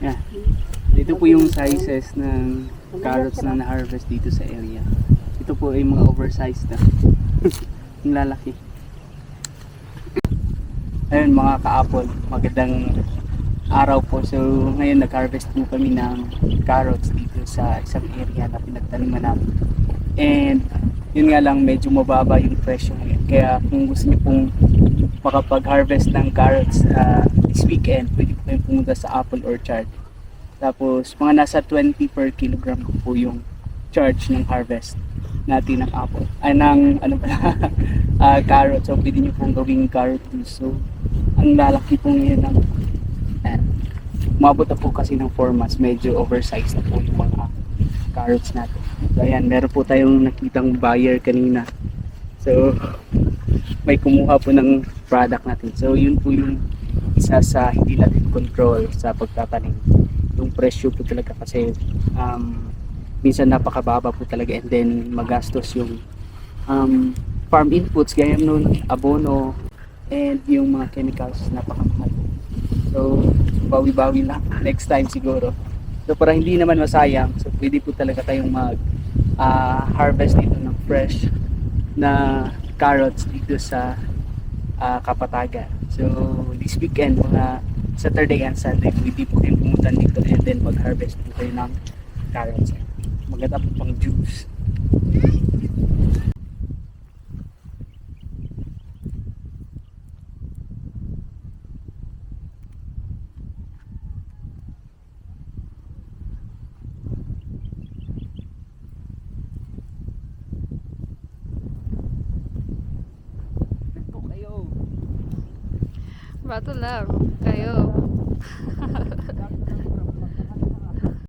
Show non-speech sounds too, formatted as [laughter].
Yeah. Ito po yung sizes ng carrots na na-harvest dito sa area. Ito po ay mga oversized na. [laughs] Ang lalaki. Ayun mga ka-apple, magandang araw po. So ngayon nag-harvest po kami ng carrots dito sa isang area na pinagtaniman namin. And yun nga lang medyo mababa yung presyo ngayon. Kaya kung gusto niyo pong makapag-harvest ng carrots ah, this weekend, pwede po kayong pumunta sa Apple Orchard. Tapos mga nasa 20 per kilogram po yung charge ng harvest natin ng apple. Ay ng ano pala, [laughs] ah, carrot. So pwede nyo pong gawing carrot juice. So ang lalaki po ngayon ng ayan. Umabot na po kasi ng 4 months. Medyo oversized na po yung mga carrots natin. So ayan, meron po tayong nakitang buyer kanina. So may kumuha po ng product natin. So yun po yung isa sa hindi natin control sa pagtatanim. Yung presyo po talaga kasi um, minsan napakababa po talaga and then magastos yung um, farm inputs gaya nun abono and yung mga chemicals napakamahal. So bawi-bawi lang [laughs] next time siguro. So para hindi naman masayang, so pwede po talaga tayong mag ah, harvest dito ng fresh na carrots dito sa ah, Kapatagan. So this weekend mga Saturday and Sunday pwede po kayong pumunta dito and then mag-harvest po kayo ng carrots. Maganda po pang juice. Bato lang. Kayo. [laughs]